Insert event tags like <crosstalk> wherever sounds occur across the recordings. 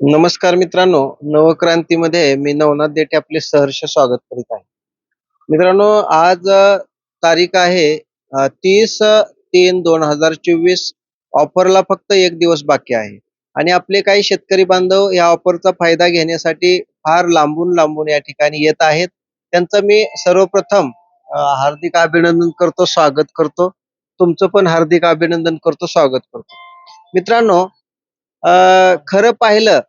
नमस्कार मित्रांनो नवक्रांतीमध्ये मी नवनाथ देठे आपले सहर्ष स्वागत करीत आहे. मित्रांनो आज तारीख आहे तीस तीन दोन हजार चोवीस. ऑफरला फक्त एक दिवस बाकी आहे. आणि आपले काही शेतकरी बांधव या ऑफरचा फायदा घेण्यासाठी फार लांबून लांबून या ठिकाणी येत आहेत. त्यांचं मी सर्वप्रथम हार्दिक अभिनंदन करतो स्वागत करतो. तुमचं पण हार्दिक अभिनंदन करतो स्वागत करतो. मित्रांनो खरं पाहिलं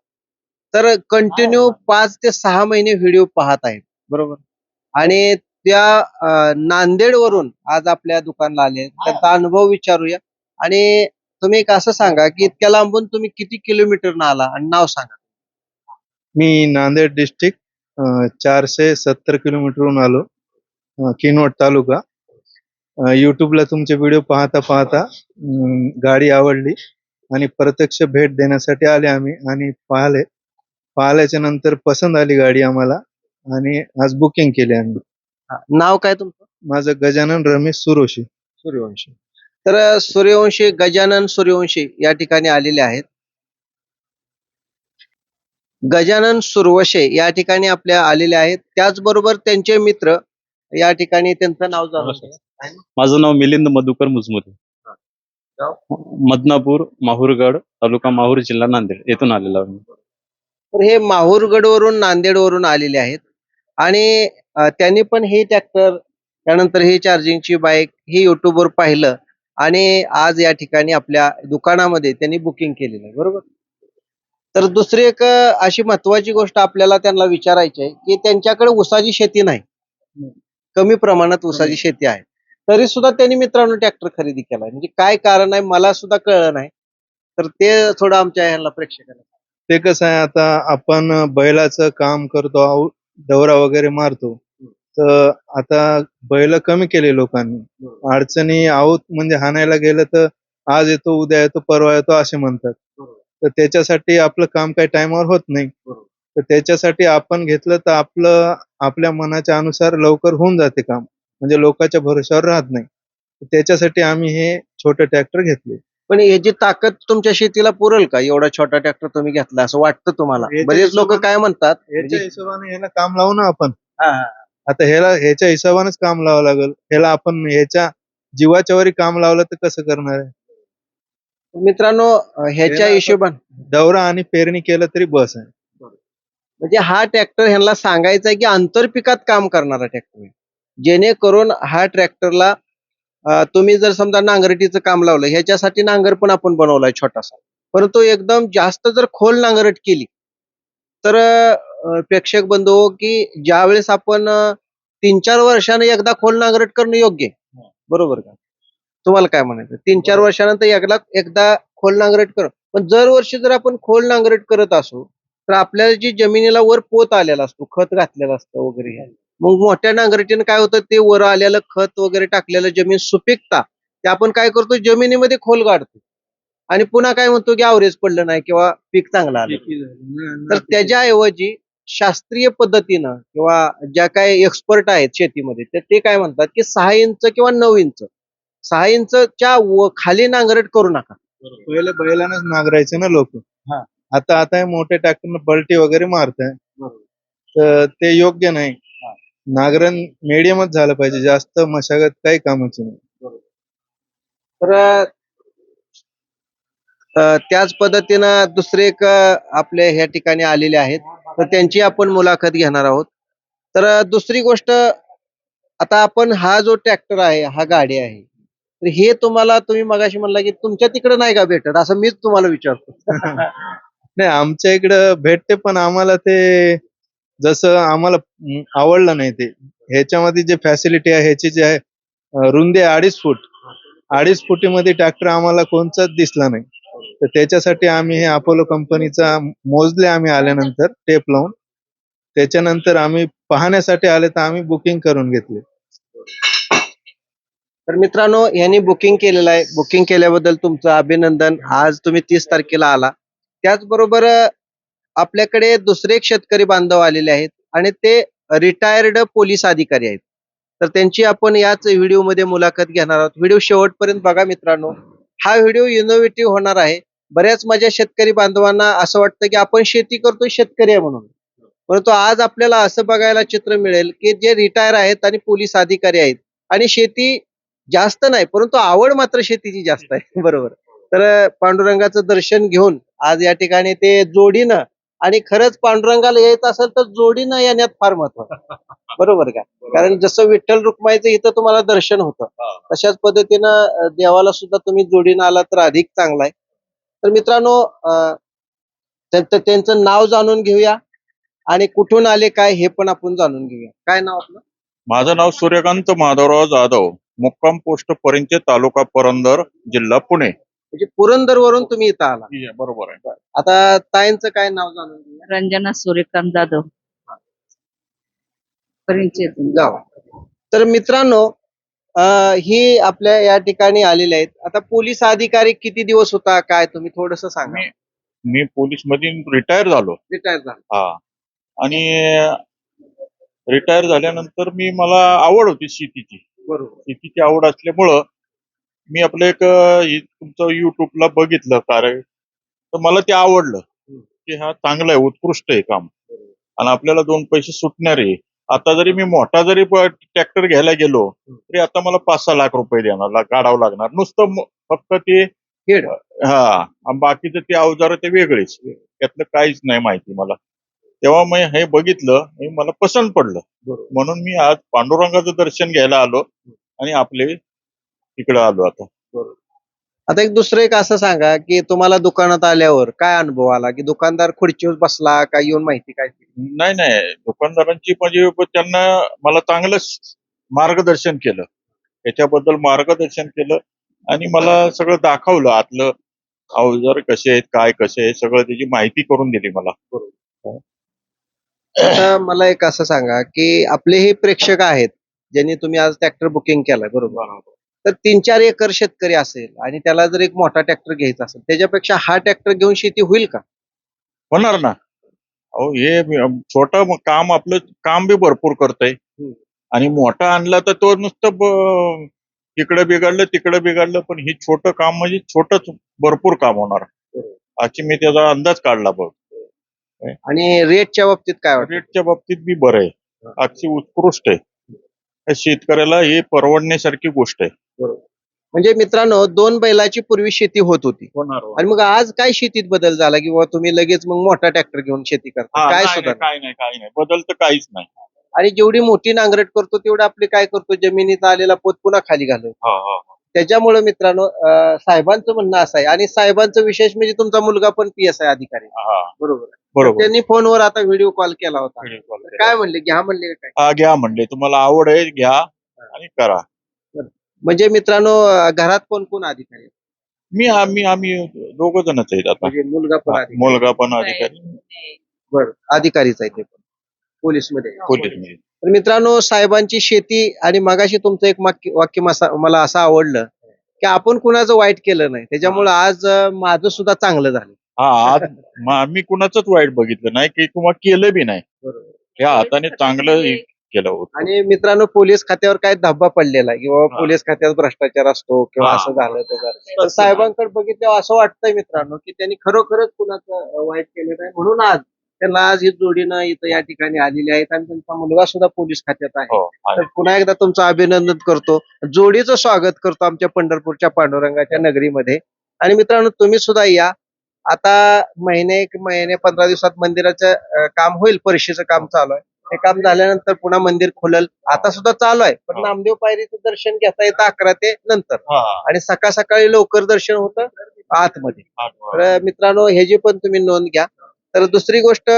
तर कंटिन्यू पाच ते सहा महिने व्हिडिओ पाहत आहेत. बरोबर. आणि त्या नांदेडवरून आज आपल्या दुकानला आले त्यांचा अनुभव विचारूया. आणि तुम्ही एक असं सांगा की इतक्या लांबून तुम्ही किती किलोमीटर आला? आणि नाव सांगा. मी नांदेड डिस्ट्रिक्ट चारशे सत्तर किलोमीटरहून आलो किनवट तालुका. युट्यूबला तुमचे व्हिडिओ पाहता पाहता गाडी आवडली. आणि प्रत्यक्ष भेट देण्यासाठी आले आम्ही आणि पाहिले. पाहिल्याच्या नंतर पसंत आली गाडी आम्हाला आणि आज बुकिंग केली आम्ही. नाव काय तुमचं? माझं गजानन रमेश सुरोशी. सूर्यवंशी. तर अ, सूर्यवंशी गजानन सूर्यवंशी या ठिकाणी आलेले आहेत. गजानन सुरवशे या ठिकाणी आपल्या आलेले आहेत. त्याचबरोबर त्यांचे मित्र या ठिकाणी त्यांचं नाव जाणून. माझं नाव मिलिंद मधुकर मुजमुरे मदनापूर माहूरगड तालुका माहूर जिल्हा नांदेड. येथून आलेलो आम्ही. तर हे माहूरगडवरून नांदेडवरून आलेले आहेत. आणि त्यांनी पण हे ट्रॅक्टर त्यानंतर ही चार्जिंगची बाईक ही युट्यूबवर पाहिलं आणि आज या ठिकाणी आपल्या दुकानामध्ये त्यांनी बुकिंग केलेलं आहे. बरोबर? तर दुसरी एक अशी महत्वाची गोष्ट आपल्याला त्यांना विचारायची आहे की त्यांच्याकडे ऊसाची शेती नाही. कमी प्रमाणात ऊसाची शेती आहे. तरी सुद्धा त्यांनी मित्रांनो ट्रॅक्टर खरेदी केलाय. म्हणजे काय कारण आहे मला सुद्धा कळलं नाही. तर ते थोडं आमच्या ह्याला प्रेक्षकांना ते कसं आहे आता आपण बैलाचं काम करतो आहोत, दौरा वगैरे मारतो. तर आता बैल कमी केले लोकांनी. अडचणी आहोत म्हणजे हाणायला गेलं तर आज येतो उद्या येतो परवा येतो असे म्हणतात. तर त्याच्यासाठी आपलं काम काही टाइमवर होत नाही. तर त्याच्यासाठी आपण घेतलं तर आपलं आपल्या मनाच्या अनुसार लवकर होऊन जाते काम. म्हणजे लोकांच्या भरोश्यावर राहत नाही. त्याच्यासाठी आम्ही हे छोटे ट्रॅक्टर घेतले. पण याची ताकद तुमच्या शेतीला पुरेल का? एवढा छोटा ट्रॅक्टर तुम्ही घेतला असं वाटतं तुम्हाला? याच्या बरेच लोक हिशोबाने- काय म्हणतात? ह्याच्या म्हणजे- हिशोबाने ह्याला काम लावू ना आपण. हा, हा. आता ह्याला ह्याच्या हिशोबानेच काम लावावं लागेल. ह्याला आपण ह्याच्या जीवाच्या वरी काम लावलं तर कसं करणार आहे? मित्रांनो अं, ह्याच्या याला- हिशोबाने दौरा आणि पेरणी केलं तरी बस आहे. म्हणजे हा ट्रॅक्टर ह्यांना सांगायचा आहे की आंतरपिकात काम करणारा ट्रॅक्टर आहे. जेणेकरून हा ट्रॅक्टरला तुम्ही जर समजा नांगरटीचं काम लावलं ह्याच्यासाठी नांगर पण आपण बनवलाय छोटासा. परंतु एकदम जास्त जर खोल नांगरट केली तर प्रेक्षक बंधू हो, की ज्या वेळेस आपण तीन चार वर्षाने एकदा खोल नांगरट करणं योग्य आहे. बरोबर का? तुम्हाला काय म्हणायचं? तीन चार वर्षानंतर एकदा एकदा खोल नांगरट कर. पण दरवर्षी जर आपण खोल नांगरट करत असू तर आपल्याला जी जमिनीला वर पोत आलेला असतो खत घातलेलं असतं वगैरे हे. मग मोठ्या नांगरटीनं काय होतं? ते वर आलेलं खत वगैरे टाकलेलं जमीन सुपीकता ते आपण काय करतो? जमिनीमध्ये खोल गाडतो. आणि पुन्हा काय म्हणतो की आवरेज पडलं नाही किंवा पीक चांगलं आलं तर त्याच्याऐवजी शास्त्रीय पद्धतीनं किंवा ज्या काही एक्सपर्ट आहेत शेतीमध्ये तर ते काय म्हणतात की सहा इंच किंवा नऊ इंच सहा इंचच्या खाली नांगरट करू नका. पहिले बैलानच नांगरायचे ना लोक. आता आता हे मोठे ट्रॅक्टर बलटी वगैरे मारताय. तर ते योग्य नाही. नांगरण मीडियमच झालं पाहिजे. जास्त मशागत काही कामाची नाही. तर अ, त्याच पद्धतीनं दुसरे एक अ, आपले ह्या ठिकाणी आलेले आहेत. तर त्यांची आपण मुलाखत घेणार आहोत. तर अ, दुसरी गोष्ट आता आपण हा जो ट्रॅक्टर आहे हा गाडी आहे. तर हे तुम्हाला तुम्ही मगाशी म्हणला की तुमच्या तिकडे नाही का भेटत? असं मीच तुम्हाला विचारतो. <laughs> नाही आमच्या इकडं भेटते पण आम्हाला ते जसं आम्हाला आवडलं नाही ते. ह्याच्यामध्ये जे फॅसिलिटी आहे ह्याची जे आहे रुंदी आहे अडीच फूट. अडीच फुटीमध्ये ट्रॅक्टर आम्हाला कोणताच दिसला नाही. तर त्याच्यासाठी आम्ही हे अपोलो कंपनीचा मोजले आम्ही आल्यानंतर टेप लावून. त्याच्यानंतर आम्ही पाहण्यासाठी आले तर आम्ही बुकिंग करून घेतले. तर मित्रांनो यांनी बुकिंग केलेलं आहे. बुकिंग केल्याबद्दल तुमचं अभिनंदन. आज तुम्ही तीस तारखेला आला. त्याचबरोबर आपल्याकडे दुसरे एक शेतकरी बांधव आलेले आहेत आणि ते रिटायर्ड पोलीस अधिकारी आहेत. तर त्यांची आपण याच व्हिडिओमध्ये मुलाखत घेणार आहोत. व्हिडिओ शेवटपर्यंत बघा मित्रांनो. हा व्हिडिओ इनोव्हेटिव्ह होणार आहे. बऱ्याच माझ्या शेतकरी बांधवांना असं वाटतं की आपण शेती करतो शेतकरी आहे म्हणून. परंतु आज आपल्याला असं बघायला चित्र मिळेल की जे रिटायर आहेत आणि पोलीस अधिकारी आहेत आणि शेती जास्त नाही परंतु आवड मात्र शेतीची जास्त आहे. <laughs> बरोबर. तर पांडुरंगाचं दर्शन घेऊन आज या ठिकाणी ते जोडीनं आणि खरंच पांडुरंगाला यायचं असेल तर जोडीनं येण्यात फार महत्त्व. <laughs> बरोबर का? कारण जसं विठ्ठल रुक्माईचं इथं तुम्हाला दर्शन होतं तशाच पद्धतीनं देवाला सुद्धा तुम्ही जोडीनं आला तर अधिक चांगला आहे. तर मित्रांनो त्यांचं नाव जाणून घेऊया. आणि कुठून आले काय हे पण आपण जाणून घेऊया. काय नाव आपलं? माझं नाव सूर्यकांत माधवराव जाधव. मुक्काम पोस्ट परिंचे तालुका परंदर जिल्हा पुणे. म्हणजे पुरंदर वरून तुम्ही इथं आला. बरोबर आहे. आता ताईंचं काय नाव जाणून घेऊया? रंजना सूर्यकांत जाधव. परिचय तर मित्रांनो अं, ही आपल्या या ठिकाणी आलेले आहेत. आता पोलीस अधिकारी किती दिवस होता? काय? तुम्ही थोडस सांगा. मी- मी पोलीस मधून रिटायर झालो. रिटायर झाला. हा. आणि रिटायर झाल्यानंतर मी मला आवड होती शेतीची. बरोबर. शेतीची आवड असल्यामुळं मी आपलं एक हे तुमचं युट्यूबला बघितलं कार्य. तर मला ते आवडलं की हा चांगलं आहे उत्कृष्ट आहे काम. आणि आपल्याला दोन पैसे सुटणार आहे. आता जरी मी मोठा जरी ट्रॅक्टर घ्यायला गेलो तरी आता मला पाच सहा लाख रुपये देणार काढावं लागणार. नुसतं फक्त ते हेड हा बाकीचं ते अवजार ते वेगळेच. त्यातलं काहीच नाही माहिती मला. तेव्हा मी हे बघितलं आणि मला पसंत पडलं. म्हणून मी आज पांडुरंगाचं दर्शन घ्यायला आलो आणि आपले इकडं आलो आता. आता एक दुसरं एक असं सांगा की तुम्हाला दुकानात आल्यावर काय अनुभव आला? की दुकानदार खुर्चीवर बसला काय येऊन माहिती काय दिली? नाही नाही. दुकानदारांची म्हणजे त्यांना मला चांगलं मार्गदर्शन केलं. त्याच्याबद्दल मार्गदर्शन केलं आणि मला सगळं दाखवलं आतलं. अवजार कसे आहेत काय कसे आहेत सगळं त्याची माहिती करून दिली मला. आता मला एक असं सांगा की आपले हे प्रेक्षक आहेत ज्यांनी तुम्ही आज ट्रॅक्टर बुकिंग केलाय बरोबर. तर तीन चार एकर शेतकरी असेल आणि त्याला जर एक मोठा ट्रॅक्टर घ्यायचा असेल त्याच्यापेक्षा हा ट्रॅक्टर घेऊन शेती होईल का? होणार ना. अहो हे छोटं काम आपलं काम बी भरपूर करतंय. आणि मोठा आणला तर तो नुसतं इकडं बिघडलं तिकडं बिघडलं पण हे छोटं काम म्हणजे छोटच भरपूर काम होणार. अशी मी त्याचा अंदाज काढला बघ. आणि रेटच्या बाबतीत काय रेटच्या बाबतीत बी बरं आहे. अगदी उत्कृष्ट आहे. शेतकऱ्याला हे परवडण्यासारखी गोष्ट आहे. म्हणजे मित्रांनो दोन बैलाची पूर्वी शेती होत होती. होणार आणि मग आज काय शेतीत बदल झाला की बाबा तुम्ही लगेच मग मोठा ट्रॅक्टर घेऊन शेती करता? काय सुद्धा काय नाही नाही बदल तर काहीच नाही. आणि जेवढी मोठी नांगरट करतो तेवढं आपले काय करतो? जमिनीचा आलेला पोत पुन्हा खाली घालतो हा हा हा. त्याच्यामुळे मित्रांनो अं, साहेबांचं म्हणणं असं आहे. आणि साहेबांचं विशेष म्हणजे तुमचा मुलगा पण पी एस आय अधिकारी आहे. हा. बरोबर. आहे. बरोबर. त्यांनी फोनवर आता व्हिडिओ कॉल केला होता. काय म्हणले? घ्या म्हणले का काय? हा घ्या म्हणले. तुम्हाला आवड आहे घ्या आणि करा. म्हणजे मित्रांनो घरात कोण कोण अधिकारी आहेत? मी आम्ही आम्ही दोघ जणच आहेत आता. म्हणजे मुलगा पण अधिकारी. मुलगा पण अधिकारी. बरं अधिकारीच आहे ते पण. पोलीसमध्ये पोलीसमध्ये. तर मित्रांनो साहेबांची शेती आणि मगाशी तुमचं एक वाक्य वाक्य मसा- मला असं आवडलं की आपण कुणाचं वाईट केलं नाही. त्याच्यामुळे आज अं, माझं सुद्धा चांगलं झालं. हा आज म- आम्ही कुणाचंच वाईट बघितलं नाही की किंवा केलं बी नाही. या हाताने चांगलं केलं होतं. आणि मित्रांनो पोलीस खात्यावर काय धब्बा पडलेला आहे किंवा. पोलीस खात्यात भ्रष्टाचार असतो किंवा हा. असं झालं ते झालं. तर साहेबांकडे बघितल्यावर असं वाटतंय मित्रांनो की त्यांनी खरोखरच कुणाचं वाईट केलं नाही म्हणून आज त्यांना आज ही जोडीनं इथं या ठिकाणी आलेली आहेत आणि त्यांचा मुलगा सुद्धा पोलीस खात्यात आहे. हो तर पुन्हा एकदा तुमचं अभिनंदन करतो. जोडीचं स्वागत करतो आमच्या पंढरपूरच्या पांडुरंगाच्या नगरीमध्ये. आणि मित्रांनो तुम्ही सुद्धा या. आता महिने एक महिने पंधरा दिवसात मंदिराचं अं, काम होईल परिषेचं काम चालू आहे. हे काम झाल्यानंतर पुन्हा मंदिर खुलल. आता सुद्धा चालू आहे पण. नामदेव पायरीचं दर्शन घेता येतं अकरा ते नंतर. आणि सकाळ सकाळी लवकर दर्शन होतं आतमध्ये. तर मित्रांनो ह्याची पण तुम्ही नोंद घ्या. तर दुसरी गोष्ट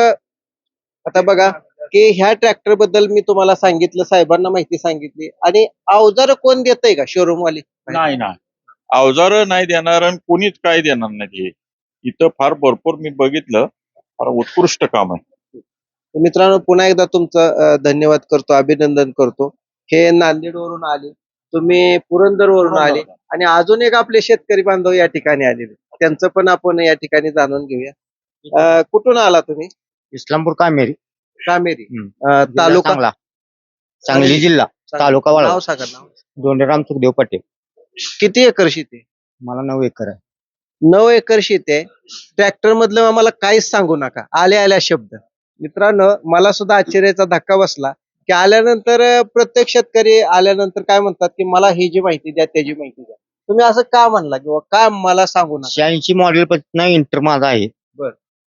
आता बघा की ह्या ट्रॅक्टरबद्दल मी तुम्हाला सांगितलं साहेबांना माहिती सांगितली. आणि अवजार कोण देतय का शोरूम वाले नाही. ना अवजार नाही देणार आणि कोणीच काय देणार नाही. इथं फार भरपूर मी बघितलं. फार उत्कृष्ट काम आहे. मित्रांनो पुन्हा एकदा तुमचं धन्यवाद करतो अभिनंदन करतो. हे नांदेड वरून आले. तुम्ही पुरंदर वरून आले. आणि अजून एक आपले शेतकरी बांधव या ठिकाणी आलेले त्यांचं पण आपण या ठिकाणी जाणून घेऊया. कुठून आला तुम्ही? इस्लामपूर कामेरी. कामेरी. तालुका सांगली. जिल्हा. तालुका. नाव सांगा नाव. दोंडेराम सुखदेव पटेल. किती एकर शेती मला नऊ एकर आहे. नऊ एकर शेती आहे. ट्रॅक्टर मधलं आम्हाला काहीच सांगू नका. आल्या आल्या शब्द. मित्रांनो मला सुद्धा आश्चर्याचा धक्का बसला की आल्यानंतर प्रत्येक शेतकरी आल्यानंतर काय म्हणतात की मला ही जी माहिती द्या त्याची माहिती द्या. तुम्ही असं का म्हणला किंवा का मला सांगू नका? शहाऐंशी मॉडेल पासून इंटर माझा आहे. बर.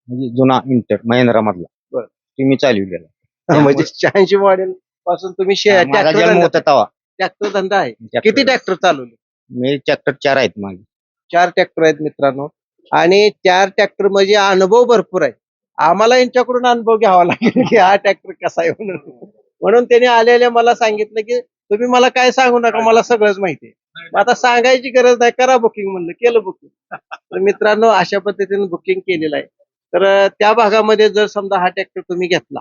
म्हणजे जुना इंटर महिंद्रा मधला. बर. ते मी चालवलेला म्हणजे शहाऐंशी मॉडेल पासून तुम्ही माझा जन्म होता तेव्हा. ट्रॅक्टर धंदा आहे. किती ट्रॅक्टर चालवले? मी ट्रॅक्टर चार आहेत माझे. चार ट्रॅक्टर आहेत मित्रांनो. आणि चार ट्रॅक्टर म्हणजे अनुभव भरपूर आहे आम्हाला यांच्याकडून अनुभव घ्यावा लागेल की हा ट्रॅक्टर कसा आहे म्हणून. म्हणून त्यांनी आलेल्या मला सांगितलं की तुम्ही मला काय सांगू नका मला सगळंच माहिती आहे. आता सांगायची गरज नाही करा बुकिंग म्हणलं केलं बुकिंग तर मित्रांनो अशा पद्धतीने बुकिंग केलेलं आहे. तर त्या भागामध्ये जर समजा हा ट्रॅक्टर तुम्ही घेतला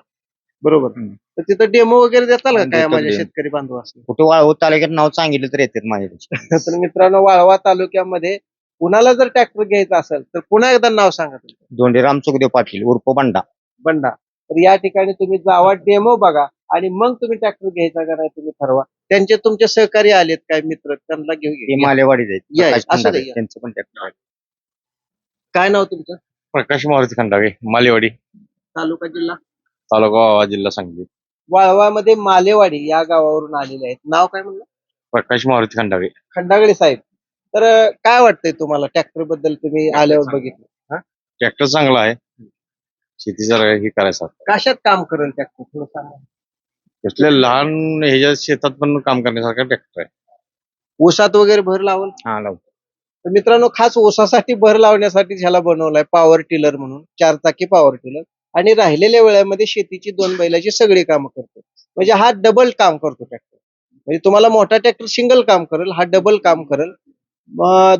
बरोबर. तर तिथं डेमो वगैरे देताल का काय माझ्या. शेतकरी बांधव असले कुठे वाळवत तालुक्यात नाव सांगितलं तर येतात माझ्याकडे. <laughs> तर मित्रांनो वाळवा तालुक्यामध्ये कुणाला जर ट्रॅक्टर घ्यायचा असेल तर पुन्हा एकदा नाव सांगा तुमचं. दोंडीराम सुखदेव पाटील उर्फ बंडा. बंडा. तर या ठिकाणी तुम्ही जावा डेमो बघा आणि मग तुम्ही ट्रॅक्टर घ्यायचा का नाही तुम्ही ठरवा. त्यांचे तुमचे सहकारी आलेत काय मित्र? त्यांना घेऊ ते या, असू खंडारे, या. त्यांचं पण ट्रॅक्टर आहे. काय नाव तुमचं? प्रकाश मारुती खंडावे मालेवाडी. तालुका जिल्हा? तालुका वावा, जिल्हा सांगली. वाळवामध्ये मालेवाडी या गावावरून आलेले आहेत. नाव काय म्हणलं? प्रकाश मारुती खंडावे खंडागळे साहेब. तर काय वाटतंय तुम्हाला? ट्रॅक्टरबद्दल तुम्ही आल्यावर बघितलं. ट्रॅक्टर चांगला आहे. शेतीचं हे करायचं कशात काम करेल ट्रॅक्टर थोडं सांगा. कसल्या लहान ह्याच्या शेतात पण काम करण्यासारखा ट्रॅक्टर आहे. ऊसात वगैरे भर लावल हा लावतो तर मित्रांनो खास ऊसासाठी भर लावण्यासाठी ह्याला बनवलाय पॉवर टिलर म्हणून चार चाकी पॉवर टिलर आणि राहिलेल्या वेळामध्ये शेतीची दोन बैलाची सगळी कामं करतो. म्हणजे हा डबल काम करतो ट्रॅक्टर म्हणजे तुम्हाला मोठा ट्रॅक्टर सिंगल काम करेल हा डबल काम करेल.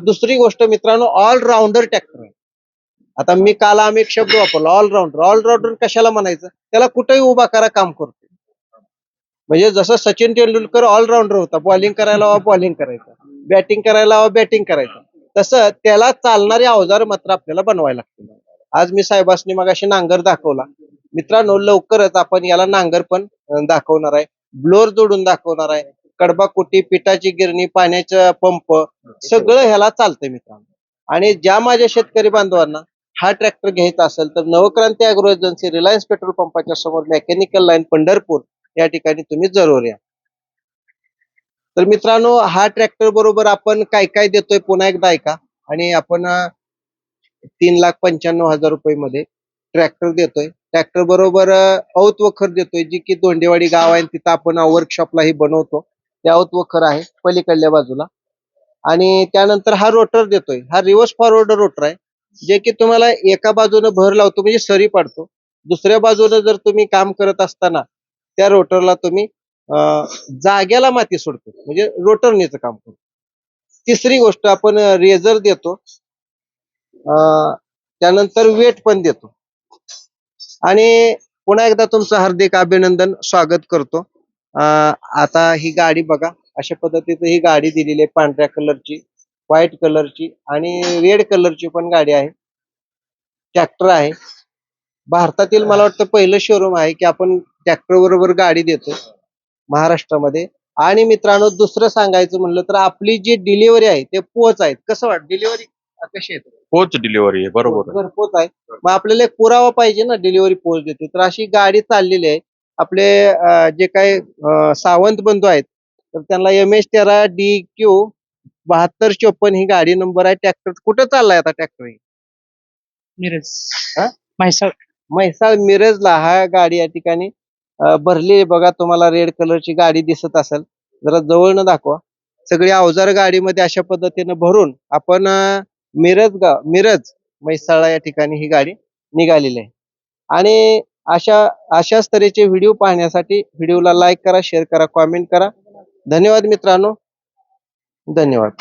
दुसरी गोष्ट मित्रांनो ऑलराऊंडर ट्रॅक्टर आहे. आता मी काल आम्ही एक शब्द वापरला ऑलराऊंडर ऑलराऊंडर कशाला म्हणायचं? त्याला कुठेही उभा करा काम करतो म्हणजे जसं सचिन तेंडुलकर ऑलराऊंडर होता बॉलिंग करायला हवा बॉलिंग करायचा. बॅटिंग करायला हवा बॅटिंग करायचं. तसं त्याला चालणारे अवजार मात्र आपल्याला बनवायला लागतील. आज मी साहेबांनी मगाशी नांगर दाखवला. मित्रांनो लवकरच आपण याला नांगर पण दाखवणार आहे. ब्लोअर जोडून दाखवणार आहे. कडबा कुटी पिठाची गिरणी पाण्याचा पंप सगळं ह्याला चालतंय मित्रांनो. आणि ज्या माझ्या शेतकरी बांधवांना हा ट्रॅक्टर घ्यायचा असेल तर Navkranti agro agency Reliance petrol पंपाच्या समोर मेकॅनिकल लाईन पंढरपूर या ठिकाणी तुम्ही जरूर या. तर मित्रांनो हा ट्रॅक्टर बरोबर आपण काय काय देतोय पुन्हा एकदा ऐका. आणि आपण तीन लाख पंच्याण्णव हजार रुपये मध्ये ट्रॅक्टर देतोय. ट्रॅक्टर बरोबर औत वखर देतोय जी की दोंडेवाडी गाव आहे तिथं आपण वर्कशॉपला ही बनवतो. ते व वखर आहे पलीकडल्या बाजूला. आणि त्यानंतर हा रोटर देतोय. हा रिव्हर्स फॉरवर्ड रोटर आहे. जे की तुम्हाला एका बाजूने भर लावतो म्हणजे सरी पाडतो. दुसऱ्या बाजूने जर तुम्ही काम करत असताना त्या रोटरला तुम्ही जाग्याला माती सोडतो. म्हणजे रोटरनेच काम करतो तिसरी गोष्ट आपण रेझर देतो. त्यानंतर वेट पण देतो. आणि पुन्हा एकदा तुमचं हार्दिक अभिनंदन स्वागत करतो. आता ही गाडी बघा अशा पद्धतीचं ही गाडी दिलेली आहे पांढऱ्या कलरची व्हाईट कलरची आणि रेड कलरची पण गाडी आहे. ट्रॅक्टर आहे. भारतातील मला वाटतं पहिलं शोरूम आहे की आपण ट्रॅक्टर बरोबर गाडी देतो महाराष्ट्रामध्ये. आणि मित्रांनो दुसरं सांगायचं म्हणलं तर आपली जी डिलिव्हरी आहे ते पोच आहेत. कसं वाट डिलिव्हरी कशी आहे? पोच डिलिव्हरी आहे बरोबर. घरपोच आहे. मग आपल्याला एक पुरावा पाहिजे ना डिलिव्हरी पोच देते. तर अशी गाडी चाललेली आहे. आपले जे काही सावंत बंधू आहेत तर त्यांना एम एच तेरा डी क्यू बहात्तर चोपन्न ही गाडी नंबर आहे. ट्रॅक्टर कुठं चाललाय आता ट्रॅक्टर मिरज. हा? म्हैसाळ. म्हैसाळ मिरजला हा गाडी या ठिकाणी अं, भरली आहे. बघा तुम्हाला रेड कलरची गाडी दिसत असेल जरा जवळनं दाखवा. सगळी अवजार गाडीमध्ये अशा पद्धतीनं भरून आपण अं, मिरज गाव मिरज म्हैसाळा या ठिकाणी ही गाडी निघालेली आहे. आणि अशा अशाच तऱ्हेचे व्हिडिओ पाहण्यासाठी व्हिडिओला लाईक करा शेअर करा कॉमेंट करा. धन्यवाद मित्रांनो. धन्यवाद.